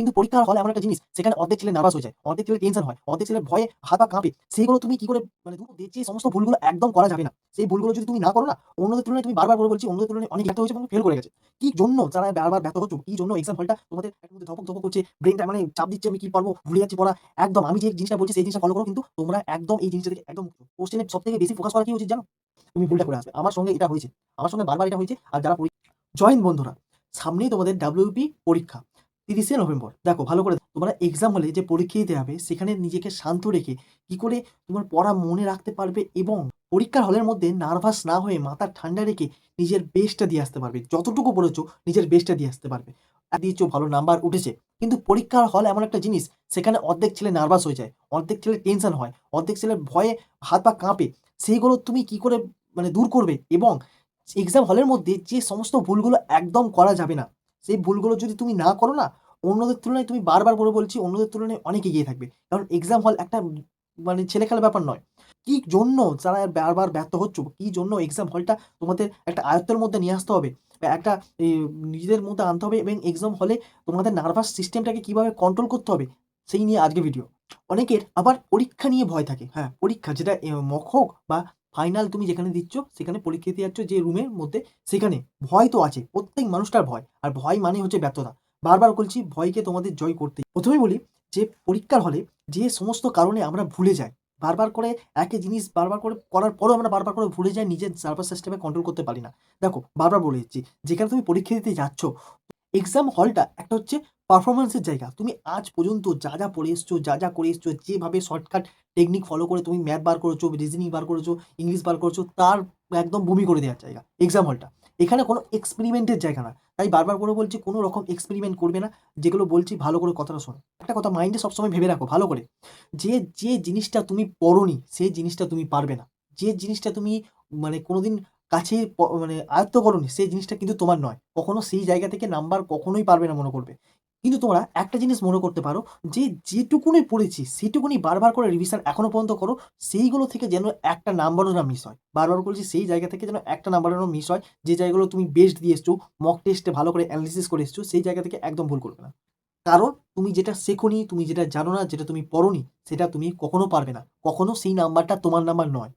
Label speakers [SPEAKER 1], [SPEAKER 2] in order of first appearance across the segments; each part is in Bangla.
[SPEAKER 1] কিন্তু পরীক্ষার হলে এমন একটা জিনিস, সেখানে অর্ধেক ছেলে নার্ভাস হয়ে যায়, অর্ধেক ছেলে টেনশন হয়, অর্ধেক ছেলে ভয়ে হাত পা কাঁপে। সেইগুলো তুমি কি করে মানে দিয়ে যে সমস্ত ভুলগুলো একদম করা যাবে না। সেই ভুলগুলো যদি তুমি না করো না, অন্যদের তুলনায় তুমি বারবার করে বলছি, অন্যদের তুলনায় অনেক ব্যর্থ হয়েছে এবং ফেল করে গেছে। কি জন্য যারা বারবার ব্যর্থ হচ্ছে, কি জন্য এক্সাম হলটা তোমাদের মধ্যে ধপক ধপক করছে ব্রেনটা মানে চাপ দিচ্ছে, আমি কি পারব, ভুলে যাচ্ছি পড়া, একদম আমি যে জিনিসটা বলছি, সেই জিনিসটা ফলো করো, কিন্তু তোমরা একদম এই জিনিসটা থেকে একদম কোশ্চেনের সব থেকে বেশি ফোকাস করা কি উচিত জানো? তুমি ভুলটা করে আসবে। আমার সঙ্গে এটা হয়েছে, আমার সঙ্গে বারবার এটা হয়েছে, আর যারা জয়েন বন্ধুরা, সামনেই তোমাদের ডাব্লিউপি পরীক্ষা। তিরিশে নভেম্বর। দেখো, ভালো করে তোমরা এক্সাম হলে যে পরীক্ষা দিতে হবে সেখানে নিজেকে শান্ত রেখে কি করে তোমার পড়া মনে রাখতে পারবে এবং পরীক্ষার হলের মধ্যে নার্ভাস না হয়ে মাথা ঠান্ডা রেখে নিজের বেস্টটা দিয়ে আসতে পারবে। যতটুকু পড়েছো নিজের বেস্টটা দিয়ে আসতে পারবে। দিয়েছ, ভালো নাম্বার উঠেছে। কিন্তু পরীক্ষার হল এমন একটা জিনিস, সেখানে অর্ধেক ছেলে নার্ভাস হয়ে যায়, অর্ধেক ছেলে টেনশন হয়, অর্ধেক ছেলে ভয়ে হাত পা কাঁপে। সেইগুলো তুমি কি করে মানে দূর করবে? এবং এক্সাম হলের মধ্যে যে সমস্ত ভুলগুলো একদম করা যাবে না। সেই ভুলগুলো যদি তুমি না করো না, অন্যদের তুলনায় তুমি বারবার করে বলছি অন্যদের তুলনায় অনেক এগিয়ে থাকবে। কারণ এক্সাম হল একটা মানে ছেলে খেলার ব্যাপার নয়। কি জন্য যারা বারবার ব্যর্থ হচ্ছ, কি জন্য এক্সাম হলটা তোমাদের একটা আয়ত্তের মধ্যে নিয়ে আসতে হবে? একটা নিজেদের মধ্যে আনতে হবে এবং এক্সাম হলে তোমাদের নার্ভাস সিস্টেমটাকে কীভাবে কন্ট্রোল করতে হবে, সেই নিয়ে আজকে ভিডিও অনেকের আবার পরীক্ষা নিয়ে ভয় থাকে। হ্যাঁ পরীক্ষা যেটা মক হোক বা ফাইনাল তুমি যেখানে দিচ্ছ, সেখানে পরীক্ষা দিতে যাচ্ছ যে রুমের মধ্যে, সেখানে ভয় তো আছে, প্রত্যেক মানুষটার ভয়। আর ভয় মানে হচ্ছে ব্যর্থতা। বারবার বলছি, ভয়কে তোমাদের জয় করতে। প্রথমে বলি যে পরীক্ষার হলে যে সমস্ত কারণে আমরা ভুলে যাই, বারবার করে একই জিনিস বারবার করে করার পরেও আমরা বারবার করে ভুলে যাই, নিজের সার্ভাস সিস্টেমে কন্ট্রোল করতে পারি না। দেখো, বারবার বলে দিচ্ছি, যেখানে তুমি পরীক্ষা দিতে যাচ্ছ এক্সাম হলটা একটা হচ্ছে পারফরমেন্সের জায়গা। তুমি আজ পর্যন্ত যা যা পড়ে এসছো, যা যা করে এসছো, যেভাবে শর্টকাট টেকনিক ফলো করে তুমি ম্যাথ বার করেছ রিজনিং বার করেছ ইংলিশ বার করেছ, তার একদম বমি করে দেওয়ার জায়গা এক্সাম হলটা এখানে কোনো এক্সপেরিমেন্টের জায়গা না। তাই বারবার করে বলছি, কোনো রকম এক্সপেরিমেন্ট করবে না, যেগুলো বলছি ভালো করে কথাটা শোনো। একটা কথা মাইন্ডে সবসময় ভেবে রাখো, ভালো করে। যে যে জিনিসটা তুমি পড়োনি সেই জিনিসটা তুমি পারবে না। যে জিনিসটা তুমি মানে কোনোদিন কাছে মানে আয়ত্ত করোনি সেই জিনিসটা কিন্তু তোমার নয়। কখনো সেই জায়গা থেকে নাম্বার কখনোই পারবে না মনে করবে। কিন্তু তোমরা একটা জিনিস মনে করতে পারো যে যেটুকুনি পড়েছি, সেটুকুনি বারবার করে রিভিশন এখনও পর্যন্ত করো, সেইগুলো থেকে যেন একটা নাম্বারও না মিস হয়। বারবার করেছি, সেই জায়গা থেকে যেন একটা নাম্বারও মিস হয়, যে জায়গাগুলো তুমি বেস্ট দিয়ে এসছো মক টেস্টে ভালো করে অ্যানালিসিস করে এসছো, সেই জায়গা থেকে একদম ভুল করবে না। কারণ তুমি যেটা শেখোনি, তুমি যেটা জানো না, যেটা তুমি পড়োনি, সেটা তুমি কখনো পারবে না। কখনো সেই নাম্বারটা তোমার নাম্বার নয়।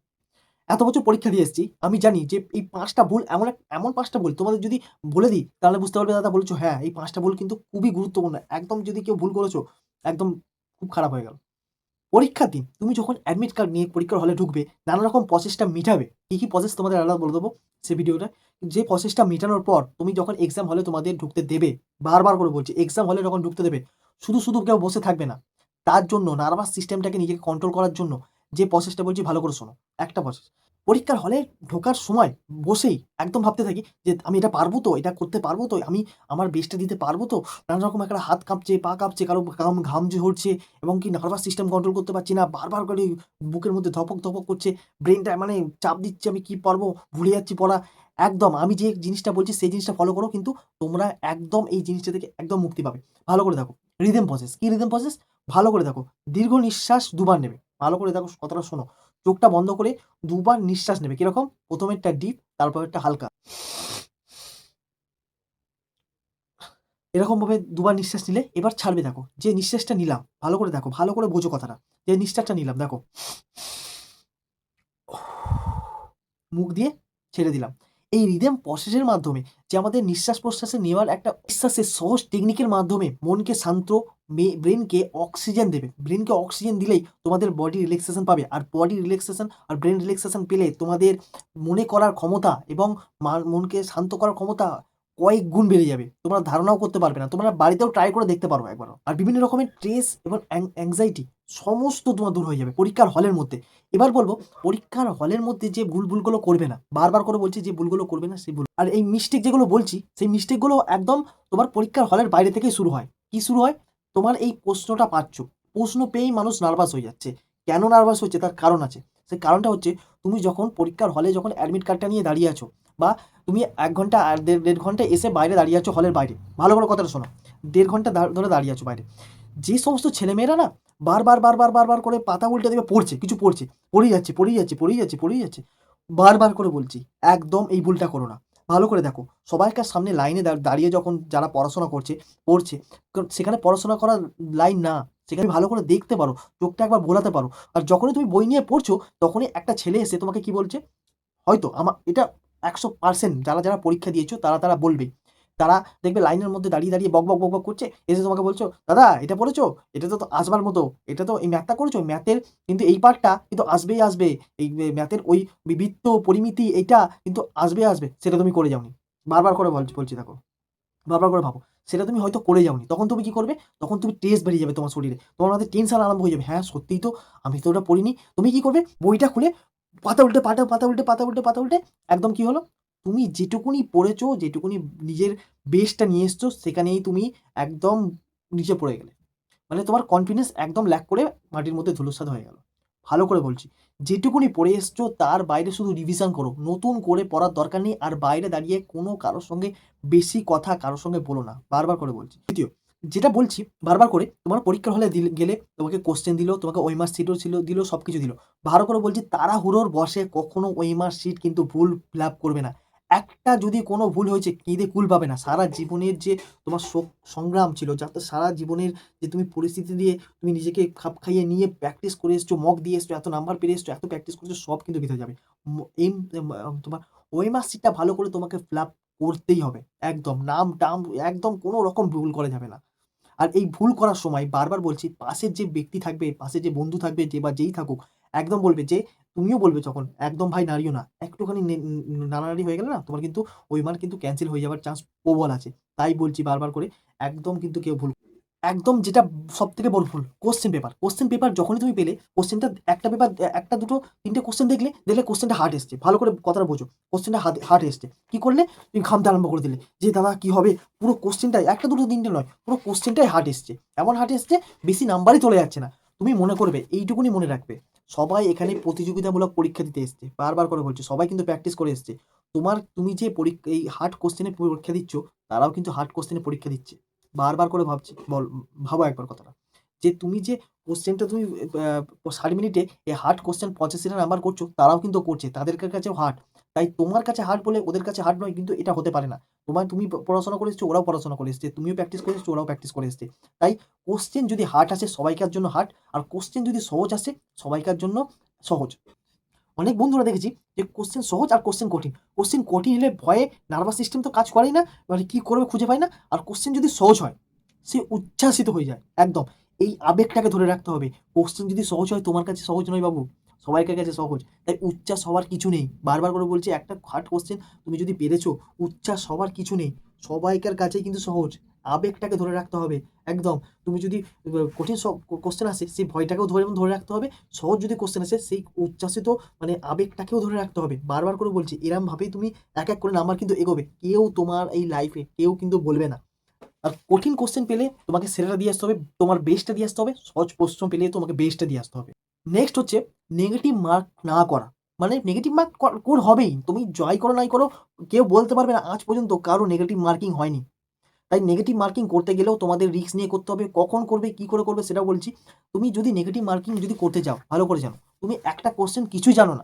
[SPEAKER 1] এত বছর পরীক্ষা দিয়ে এসেছি, আমি জানি যে এই পাঁচটা ভুল এমন এমন পাঁচটা ভুল, তোমাদের যদি বলে দিই, তাহলে বুঝতে পারবে দাদা বলেছ হ্যাঁ এই পাঁচটা ভুল কিন্তু খুবই গুরুত্বপূর্ণ। একদম যদি কেউ ভুল করেছ, একদম খুব খারাপ হয়ে গেল। পরীক্ষার দিন, তুমি যখন অ্যাডমিট কার্ড নিয়ে পরীক্ষার হলে ঢুকবে নানা রকম প্রসেসটা মিটাবে। কী কী প্রসেস তোমাদের আলাদা বলে দেবো সে ভিডিওটা যে প্রসেসটা মেটানোর পর, তুমি যখন এক্সাম হলে তোমাদের ঢুকতে দেবে, বারবার করে বলছি এক্সাম হলে যখন ঢুকতে দেবে, শুধু শুধু কেউ বসে থাকবে না। তার জন্য নার্ভাস সিস্টেমটাকে নিজেকে কন্ট্রোল করার জন্য যে প্রসেসটা বলছি ভালো করে শোনো। একটা প্রসেস পরীক্ষার হলে ঢোকার সময় বসেই একদম ভাবতে থাকি যে আমি এটা পারব তো, এটা করতে পারব তো, আমি আমার বেস্টটা দিতে পারব তো। নানা রকম একটা হাত কাঁপছে, পা কাঁপছে, কারও ঘাম ঘাম ঝরছে, এবং কি নার্ভাস সিস্টেম কন্ট্রোল করতে পারছি না, বারবার করে বুকের মধ্যে ধপক ধপক করছে ব্রেনটা মানে চাপ দিচ্ছে আমি কি পারব, ভুলে যাচ্ছি পড়া। একদম আমি যে জিনিসটা বলছি সেই জিনিসটা ফলো করো, কিন্তু তোমরা একদম এই জিনিসটা থেকে একদম মুক্তি পাবে। ভালো করে দেখো। রিদেম প্রসেস কি রিদেম প্রসেস ভালো করে দেখো। দীর্ঘ নিঃশ্বাস দুবার নেবে। ভালো করে দেখো কথাটা শোনো। চোখটা বন্ধ করে দুবার নিঃশ্বাস নেবে। কীরকম? প্রথমেরটা ডিপ তারপরেরটা হালকা। এরকম ভাবে দুবার নিঃশ্বাস নিলে এবার ছাড়বে দেখো। যে নিঃশ্বাসটা নিলাম, ভালো করে দেখো, ভালো করে বোঝো কথাটা। যে নিঃশ্বাসটা নিলাম, দেখো। মুখ দিয়ে ছেড়ে দিলাম। এই রিদেম প্রসেসের মাধ্যমে যে আমাদের নিঃশ্বাস প্রশ্বাসে নেওয়ার একটা নিঃশ্বাসের সহজ টেকনিকের মাধ্যমে মনকে শান্ত ব্রেনকে অক্সিজেন দেবে। ব্রেনকে অক্সিজেন দিলেই তোমাদের বডি রিল্যাক্সেশন পাবে। আর বডি রিল্যাক্সেশন আর ব্রেন রিল্যাক্সেশন পেলে তোমাদের মনে করার ক্ষমতা এবং মনকে শান্ত করার ক্ষমতা কয়েক গুণ বেড়ে যাবে। তোমরা ধারণাও করতে পারবে না। তোমরা বাড়িতেও ট্রাই করে দেখতে পারো একবার। আর বিভিন্ন রকমের স্ট্রেস এবং অ্যাংজাইটি সমস্ত তোমার দূর হয়ে যাবে পরীক্ষার হলের মধ্যে। এবার বলব, পরীক্ষার হলের মধ্যে যে ভুল ভুলগুলো করবে না, বারবার করে বলছি যে ভুলগুলো করবে না, সেই ভুল আর এই মিস্টেক যেগুলো বলছি, সেই মিস্টেকগুলো একদম তোমার পরীক্ষার হলের বাইরে থেকেই শুরু হয়। কি শুরু হয়? তোমার এই প্রশ্নটা পাচ্ছ। প্রশ্ন পেয়েই মানুষ নার্ভাস হয়ে যাচ্ছে। কেন নার্ভাস হচ্ছে? তার কারণ আছে। সেই কারণটা হচ্ছে, তুমি যখন পরীক্ষার হলে যখন অ্যাডমিট কার্ডটা নিয়ে দাঁড়িয়ে আছো বা তুমি এক ঘণ্টা দেড় ঘণ্টা এসে বাইরে দাঁড়িয়ে আছো হলের বাইরে, ভালো করে কথাটা শোনো। দেড় ঘণ্টা ধরে দাঁড়িয়ে আছো বাইরে। যে সমস্ত ছেলেমেয়েরা না, বারবার বারবার বারবার করে পাতা উল্টে দেবে, পড়ছে, কিছু পড়ছে, পড়েই যাচ্ছে পড়েই যাচ্ছে পড়েই যাচ্ছে পড়েই যাচ্ছে, বারবার করে বলছি, একদম এই ভুলটা করো না। ভালো করে দেখো সবাইকার সামনে লাইনে দাঁড়িয়ে যখন যারা পড়াশোনা করছে পড়ছে সেখানে পড়াশোনা করার লাইন না। সেখানে ভালো করে দেখতে পারো, চোখটা একবার বোলাতে পারো। আর যখনই তুমি বই নিয়ে পড়ছো, তখনই একটা ছেলে এসে তোমাকে কি বলছে? হয়তো আমার এটা ১০০% যারা, যারা পরীক্ষা দিয়েছ তারা, তারা বলবেই। তারা দেখবে লাইনের মধ্যে দাঁড়িয়ে, দাঁড়িয়ে বক, বক, বক, বক করছে। এসে তোমাকে বলছো, "দাদা এটা পড়েছো? এটা তো, আসবার মতো। এটা তো এই ম্যাথটা করেছ? ম্যাথের কিন্তু এই পার্টটা কিন্তু আসবেই আসবে। এই ম্যাথের ওই বি বৃত্ত, পরিমিতি এইটা কিন্তু আসবে আসবে। সেটা তুমি করে যাওনি।" বারবার করে বলছি বলছি দেখো। বারবার করে ভাবো। সেটা তুমি হয়তো করে যাওনি। তখন তুমি কি করবে? তখন তুমি টেস্ট বেরিয়ে যাবে তোমার শরীরে। তোমার মধ্যে টেনশন আরম্ভ হয়ে যাবে। হ্যাঁ, সত্যিই তো আমি তো ওটা পড়িনি। তুমি কি করবে? বইটা খুলে পাতা উল্টে, পাটা পাতা উল্টে, পাতা উল্টে, পাতা উল্টে একদম কি হলো? তুমি যেটুকুনি পড়েছো, যেটুকুনি নিজের বেসটা নিয়ে এসছো, সেখানেই তুমি একদম নিচে পড়ে গেলে। মানে তোমার কনফিডেন্স একদম ল্যাক করে মাটির মধ্যে ধূলিসাৎ হয়ে গেল। ভালো করে বলছি। যেটুকুনি পড়ে এসছো তার বাইরে শুধু রিভিশন করো। নতুন করে পড়ার দরকার নেই। আর বাইরে দাঁড়িয়ে কোনো কারোর সঙ্গে বেশি কথা কারোর সঙ্গে বলো না। বারবার করে বলছি। দ্বিতীয়, যেটা বলছি বারবার করে তোমার পরীক্ষার হলে দিল গেলে তোমাকে কোশ্চেন দিল, তোমাকে ওএমআর সিটও ছিল দিল, সব কিছু দিল। ভালো করে বলছি তাড়াহুড়োর বসে কখনো ওএমআর সিট কিন্তু ভুল ফিল করবে না। একটা যদি কোনো ভুল হয়েছে কেঁদে কুল পাবে না। সারা জীবনের যে তোমার শোক সংগ্রাম ছিল, যাতে সারা জীবনের যে তুমি পরিস্থিতি দিয়ে তুমি নিজেকে খাপ খাইয়ে নিয়ে প্র্যাকটিস করে এসছো, মক দিয়ে এসছো, এত নাম্বার পেরে এসছো, এত প্র্যাকটিস করেছ সব কিন্তু বৃথা যাবে। আ তোমার ওএমআর শিটটা ভালো করে তোমাকে ফিল আপ করতেই হবে। একদম নাম-টাম একদম কোনো রকম ভুল করা যাবে না। আর এই ভুল করার সময় বারবার বলছি পাশের যে ব্যক্তি থাকবে, পাশে যে বন্ধু থাকবে যে বা যেই থাকুক, একদম বলবে যে তুমিও বলবে যখন, "একদম ভাই নাড়িও না।" একটুখানি নাড়ানাড়ি হয়ে গেলে না তোমার কিন্তু ওএমআর কিন্তু ক্যান্সেল হয়ে যাওয়ার চান্স প্রবল আছে। তাই বলছি বারবার করে একদম কিন্তু কেউ ভুল একদম যেটা সব থেকে বড় ভুল কোশ্চেন পেপার। কোশ্চেন পেপার যখনই তুমি পেলে কোশ্চেনটা একটা পেপার এ ১ টা ২ টো ৩ টে কোয়েশ্চেন দেখলে, দেখলে কোশ্চেনটা হার্ড এসছে। ভালো করে কথাটা বোঝো। কোশ্চেনটা হাদ হার্ড এসছে। কি করলে? তুমি ঘামতে আরম্ভ করে দিলে। যে দাদা কী হবে? পুরো কোয়েশ্চেনটাই ১ টা ২ টো ৩ টে নয়। পুরো কোশ্চেনটাই হার্ড এসছে। এমন হার্ড এসছে বেশি নাম্বারই চলে যাচ্ছে না। তুমি মনে করবে এইটুকুনি মনে রাখবে। সবাই এখানে প্রতিযোগিতামূলক পরীক্ষা দিতে এসছে। বারবার করে বলছে সবাই কিন্তু প্র্যাকটিস করে এসছে। তোমার তুমি যে পরীক্ষা এই হার্ড কোয়েশ্চেনের পরীক্ষা দিচ্ছ, তারাও কিন্তু হার্ড কোয়েশ্চেনের পরীক্ষা দিচ্ছে। বারবার করে ভাবছি বল ভাবো একবার কথাটা। যে তুমি যে কোশ্চেনটা তুমি ষাট মিনিটে এই হার্ড কোশ্চেন ৮৫ টা নাম্বার করছ, তারাও কিন্তু করছে। তাদের কাছেও হার্ড। তাই তোমার কাছে হার্ড বলে ওদের কাছে হার্ড নয় কিন্তু এটা হতে পারে না। তোমার তুমি পড়াশোনা করে এসছো, ওরাও পড়াশোনা করে এসছে। তুমিও প্র্যাকটিস করে এসছো, ওরাও প্র্যাকটিস করে এসছে। তাই কোশ্চেন যদি হার্ড আসে সবাইকার জন্য হার্ড। আর কোশ্চেন যদি সহজ আসে সবাইকার জন্য সহজ। অনেক বন্ধুরা দেখেছি যে কোশ্চেন সহজ আর কোশ্চেন কঠিন। কোশ্চেন কঠিন হলে ভয়ে নার্ভাস সিস্টেম তো কাজ করেই না। মানে কি করবে খুঁজে পায় না। আর কোশ্চেন যদি সহজ হয়, সে উচ্ছ্বাসিত হয়ে যায়। একদম। এই আবেগটাকে ধরে রাখতে হবে। কোশ্চেন যদি সহজ হয় তোমার কাছে সহজ নয় বাবু। সবাইকার কাছে সহজ। তাই উচ্ছ্বাস হওয়ার কিছু নেই। বারবার করে বলছি একটা হার্ড কোশ্চেন তুমি যদি পেরেছ, উচ্ছ্বাস হওয়ার কিছু নেই। সবাইকার কাছেই কিন্তু সহজ। আবেগটাকে ধরে রাখতে হবে। একদম। তুমি যদি কঠিন স কোয়েশ্চেন আসে সেই ভয়টাকেও ধরে ধরে রাখতে হবে। সহজ যদি কোশ্চেন আসে সেই উচ্ছ্বাসিত মানে আবেগটাকেও ধরে রাখতে হবে। বারবার করে বলছি এরমভাবেই তুমি এক, এক করে নাম্বার কিন্তু এগোবে। কেউ তোমার এই লাইফে কেউ কিন্তু বলবে না। আর কঠিন কোশ্চেন পেলে তোমাকে সেরাটা দিয়ে আসতে হবে। তোমার বেস্টটা দিয়ে আসতে হবে। সহজ প্রশ্ন পেলে তোমাকে বেস্টটা দিয়ে আসতে হবে। নেক্সট হচ্ছে নেগেটিভ মার্ক না করা। মানে নেগেটিভ মার্ক ক কোর হবেই। তুমি জয় করো নাই করো কেউ বলতে পারবে না আজ পর্যন্ত কারও নেগেটিভ মার্কিং হয়নি। তাই নেগেটিভ মার্কিং করতে গেলেও তোমাদের রিস্ক নিয়ে করতে হবে। কখন করবে, কি করে করবে সেটাও বলছি। তুমি যদি নেগেটিভ মার্কিং যদি করতে যাও, ভালো করে জানো। তুমি একটা কোশ্চেন কিছুই জানো না।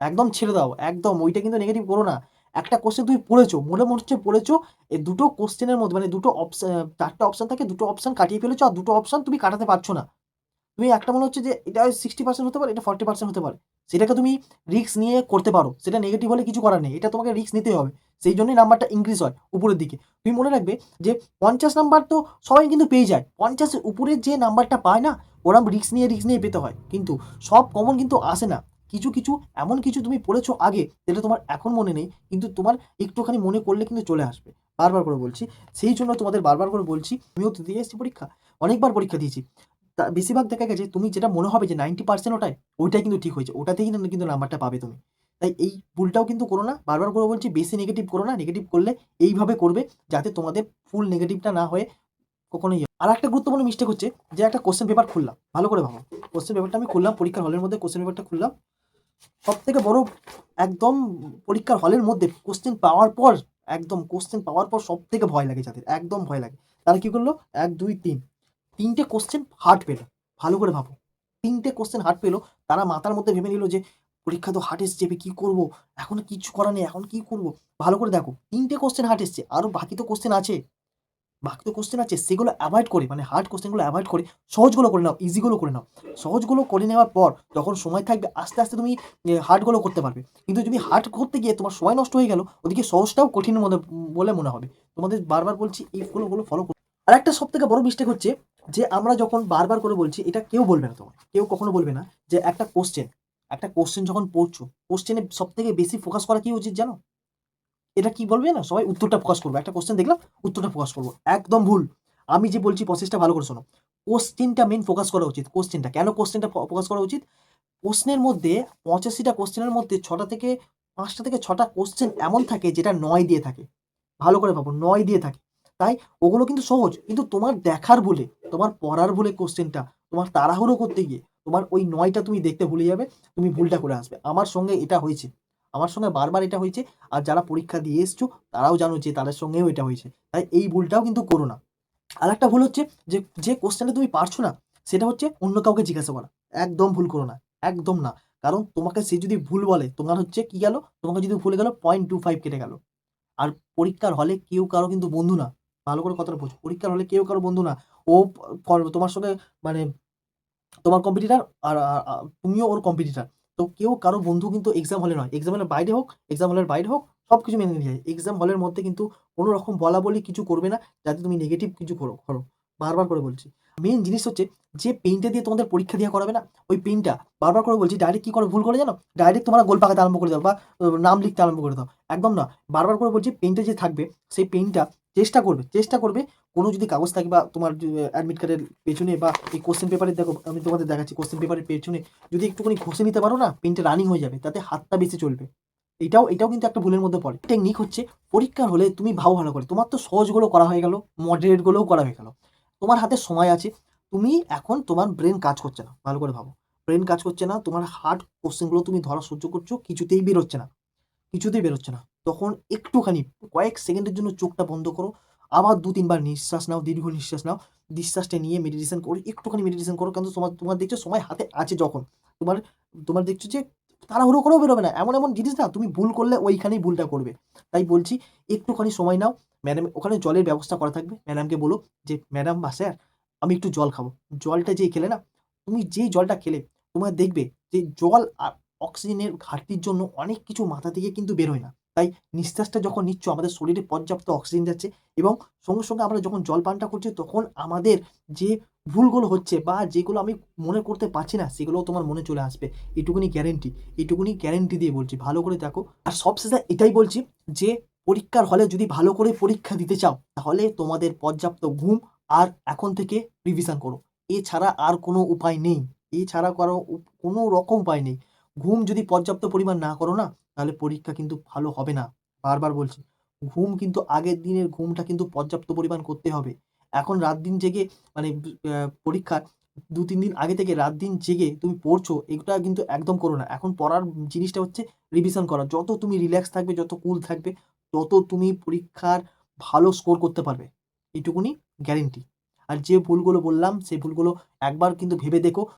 [SPEAKER 1] একদম ছেড়ে দাও। একদম ওইটা কিন্তু নেগেটিভ করো না। একটা কোয়েশ্চেন তুমি পড়েছো, মনে মনে হচ্ছে পড়েছো। এই দুটো কোশ্চেনের মধ্যে মানে দুটো অপশান ৪ টা অপশন থাকে, দুটো অপশান কাটিয়ে ফেলেছো আর দুটো অপশন তুমি কাটাতে পারছ না। তুমি একটা মনে হচ্ছে যে এটা 60% হতে পারে, এটা 40% হতে পারে। সেটাকে তুমি রিস্ক নিয়ে করতে পারো। সেটা নেগেটিভ হলে কিছু করার নেই। এটা তোমাকে রিস্ক নিতে হবে। সেই জন্যই নাম্বারটা ইনক্রিজ হয় উপরের দিকে। তুমি মনে রাখবে যে ৫০ নাম্বার তো সবাই কিন্তু পেয়ে যায়। ৫০ এর উপরের যে নাম্বারটা পায় না, ওরম রিস্ক নিয়ে, রিস্ক নিয়ে পেতে হয়। কিন্তু সব কমন কিন্তু আসে না। কিছু, কিছু এমন কিছু তুমি পড়েছো আগে যেটা তোমার এখন মনে নেই। কিন্তু তোমার একটুখানি মনে করলে কিন্তু চলে আসবে। বারবার করে বলছি। সেই জন্য তোমাদের বারবার করে বলছি, আমিও তো দিয়ে এসেছি পরীক্ষা। অনেকবার পরীক্ষা দিয়েছি। তা বেশিরভাগ দেখা গেছে তুমি যেটা মনে হবে যে 90% ওটাই, ওইটাই কিন্তু ঠিক হয়েছে। ওটাতেই কিন্তু কিন্তু নাম্বারটা পাবে তুমি। তাই এই ভুলটাও কিন্তু করো না। বারবার করে বলছি বেশি নেগেটিভ করো না। নেগেটিভ করলে এইভাবে করবে যাতে তোমাদের ফুল নেগেটিভটা না হয়ে কখনোই আর একটা গুরুত্বপূর্ণ মিস্টেক হচ্ছে যে একটা কোশ্চেন পেপার খুললাম। ভালো করে ভাবো। কোশ্চেন পেপারটা আমি খুললাম পরীক্ষার হলের মধ্যে কোশ্চেন পেপারটা খুললাম। সব থেকে বড় একদম পরীক্ষার হলের মধ্যে কোশ্চেন পাওয়ার পর একদম কোশ্চেন পাওয়ার পর সব থেকে ভয় লাগে যাদের, একদম ভয় লাগে। তারা কি করল? ১, ২, ৩ ৩ কোশ্চেন হার্ট পেল। ভালো করে ভাবো। ৩ টে কোয়েশ্চেন হার্ড পেল। তারা মাথার মধ্যে ভেবে নিল যে পরীক্ষা তো হার্ড এসছে কি করব? এখন কিছু করার নেই। এখন কি করব? ভালো করে দেখো ৩ টে কোয়েশ্চেন হার্ড এসছে। আরও বাকি তো কোশ্চেন আছে। বাকি তো কোয়েশ্চেন আছে। সেগুলো অ্যাভয়েড করে মানে হার্ড কোশ্চেনগুলো অ্যাভয়েড করে সহজগুলো করে নাও, ইজিগুলো করে নাও। সহজগুলো করে নেওয়ার পর যখন সময় থাকবে আস্তে, আস্তে তুমি এ হার্ডগুলো করতে পারবে। কিন্তু যদি হার্ড করতে গিয়ে তোমার সময় নষ্ট হয়ে গেল, ওদিকে সহজটাও কঠিন মনে বলে মনে হবে। তোমাদের বারবার বলছি এই ফলো গুলো ফলো করো। আরেকটা সবথেকে বড় মিস্টেক হচ্ছে যে আমরা যখন বারবার করে বলছি এটা কেউ বলবে না তোমায়। কেউ কখনো বলবে না যে একটা কোশ্চেন একটা কোশ্চেন যখন পড়ছো, কোশ্চেনে সব থেকে বেশি ফোকাস করা কি উচিত জানো? এটা কি বলবে না? সবাই উত্তরটা ফোকাস করব একটা কোশ্চেন দেখলাম, উত্তরটা ফোকাস করব একদম ভুল। আমি যে বলছি প্রসেসটা ভালো করে শোনো। কোশ্চেনটা মেন ফোকাস করা উচিত। কোশ্চেনটা কেন কোশ্চেনটা ফোকাস করা উচিত? প্রশ্নের মধ্যে পঁচাশিটা কোশ্চেনের মধ্যে ছটা থেকে পাঁচটা থেকে ছটা কোশ্চেন এমন থাকে যেটা নয় দিয়ে থাকে। ভালো করে ভাবো নয় দিয়ে থাকে। তাই ওগুলো কিন্তু সহজ। কিন্তু তোমার দেখার ভুলে, তোমার পড়ার ভুলে কোশ্চেনটা তোমার তাড়াহুড়ো করতে গিয়ে তোমার ওই নয়টা তুমি দেখতে ভুলে যাবে। তুমি ভুলটা করে আসবে। আমার সঙ্গে এটা হয়েছে। আমার সঙ্গে বারবার এটা হয়েছে। আর যারা পরীক্ষা দিয়ে এসছো তারাও জানো যে তাদের সঙ্গেও এটা হয়েছে। তাই এই ভুলটাও কিন্তু করো না। আরেকটা ভুল হচ্ছে যে, যে কোয়েশ্চেনটা তুমি পারছ না সেটা হচ্ছে অন্য কাউকে জিজ্ঞাসা করা। একদম ভুল করো না। একদম না। কারণ তোমাকে সে যদি ভুল বলে তোমার হচ্ছে কি গেল? তোমাকে যদি ভুলে গেল 0.25 কেটে গেল। আর পরীক্ষার হলে কেউ কারও কিন্তু বন্ধু না। ভালো করে কথাটা বোঝো। পরীক্ষার হলে কেউ কারও বন্ধু না। ও তোমার সঙ্গে মানে তোমার কম্পিটিটার আর তুমিও ওর কম্পিটিটার তো কেউ কারও বন্ধু কিন্তু এক্সাম হলে নয়। এক্সাম হলের বাইরে হোক, এক্সাম হলের বাইরে হোক সব কিছু মেনে নিয়ে যায়। এক্সাম হলের মধ্যে কিন্তু কোনো রকম বলা বলি কিছু করবে না যাতে তুমি নেগেটিভ কিছু করো করো। বারবার করে বলছি। মেন জিনিস হচ্ছে যে পেনটা দিয়ে তোমাদের পরীক্ষা দেওয়া করাবে না? ওই পেনটা বারবার করে বলছি ডাইরেক্ট কি করে ভুল করে জানো? ডাইরেক্ট তোমরা গোল পাকাতে আরম্ভ করে দাও বা নাম লিখতে আরম্ভ করে দাও। একদম না। বারবার করে বলছি পেনটা যে থাকবে সেই পেইনটা চেষ্টা করবে চেষ্টা করবে কোনো যদি কাগজ থাকে বা তোমার অ্যাডমিট কার্ডের পেছনে বা এই কোশ্চেন পেপারে দেখো আমি তোমাদের দেখাচ্ছি কোশ্চেন পেপারের পেছনে যদি একটুখানি ঘষে নিতে পারো না পেনটা রানিং হয়ে যাবে। তাতে হাতটা বেশি চলবে। এটাও এটাও কিন্তু একটা ভুলের মধ্যে পড়ে। টেকনিক হচ্ছে পরীক্ষার হলে তুমি ভাও ভালো করে। তোমার তো সহজগুলো করা হয়ে গেল, মডারেট গুলোও করা হয়ে গেল। তোমার হাতে সময় আছে। তুমি এখন তোমার ব্রেন কাজ করছে না। ভালো করে ভাবো। ব্রেন কাজ করছে না। তোমার হার্ড কোশ্চেনগুলো তুমি ধরা সহ্য করছ। কিছুতেই বেরোচ্ছে না। কিছুতেই বেরোচ্ছে না। তখন একটুখানি কয়েক সেকেন্ডের জন্য চোখটা বন্ধ করো। আবার দু তিনবার নিঃশ্বাস নাও, দীর্ঘ নিঃশ্বাস নাও। নিঃশ্বাসটা নিয়ে মেডিটেশন করো। একটুখানি মেডিটেশন করো। কিন্তু তোমার তোমার দেখছ সময় হাতে আছে যখন। তোমার তোমার দেখছ যে তাড়াহুড়ো করেও বেরোবে না। এমন, এমন জিনিস না তুমি ভুল করলে ওইখানেই ভুলটা করবে। তাই বলছি একটুখানি সময় নাও। ম্যাডাম ওখানে জলের ব্যবস্থা করা থাকবে। ম্যাডামকে বলো যে, "ম্যাডাম বা স্যার আমি একটু জল খাব।" জলটা যেই খেলে না তুমি যেই জলটা খেলে তোমার দেখবে যে জল আর অক্সিজেনের ঘাটতির জন্য অনেক কিছু মাথা থেকে কিন্তু বেরোয় না। তাই নিঃশ্বাসটা যখন নিচ্ছ আমাদের শরীরে পর্যাপ্ত অক্সিজেন যাচ্ছে এবং সঙ্গে, সঙ্গে আমরা যখন জল পানটা করছি তখন আমাদের যে ভুলগুলো হচ্ছে বা যেগুলো আমি মনে করতে পারছি না সেগুলোও তোমার মনে চলে আসবে। এটুকুনি গ্যারেন্টি এটুকুনি গ্যারেন্টি দিয়ে বলছি। ভালো করে দেখো। আর সবশেষে এটাই বলছি যে পরীক্ষার হলে যদি ভালো করে পরীক্ষা দিতে চাও তাহলে তোমাদের পর্যাপ্ত ঘুম আর এখন থেকে রিভিশন করো। এছাড়া আর কোনো উপায় নেই। এছাড়া কারও কোনো রকম উপায় নেই। ঘুম যদি পর্যাপ্ত পরিমাণ না করো না তাহলে পরীক্ষা কিন্তু ভালো হবে না। বারবার বলছি। ঘুম কিন্তু আগের দিনের ঘুমটা কিন্তু পর্যাপ্ত পরিমাণ করতে হবে। এখন রাত-দিন জেগে মানে পরীক্ষার ২-৩ দিন আগে থেকে রাত-দিন জেগে তুমি পড়ছো এটা কিন্তু একদম করো না। এখন পড়ার জিনিসটা হচ্ছে রিভিশন করা। যত তুমি রিল্যাক্স থাকবে, যত কুল থাকবে তত তুমি পরীক্ষার ভালো স্কোর করতে পারবে। এটুকুনি গ্যারেন্টি আর যে ভুলগুলো বললাম সেই ভুলগুলো একবার কিন্তু ভেবে দেখো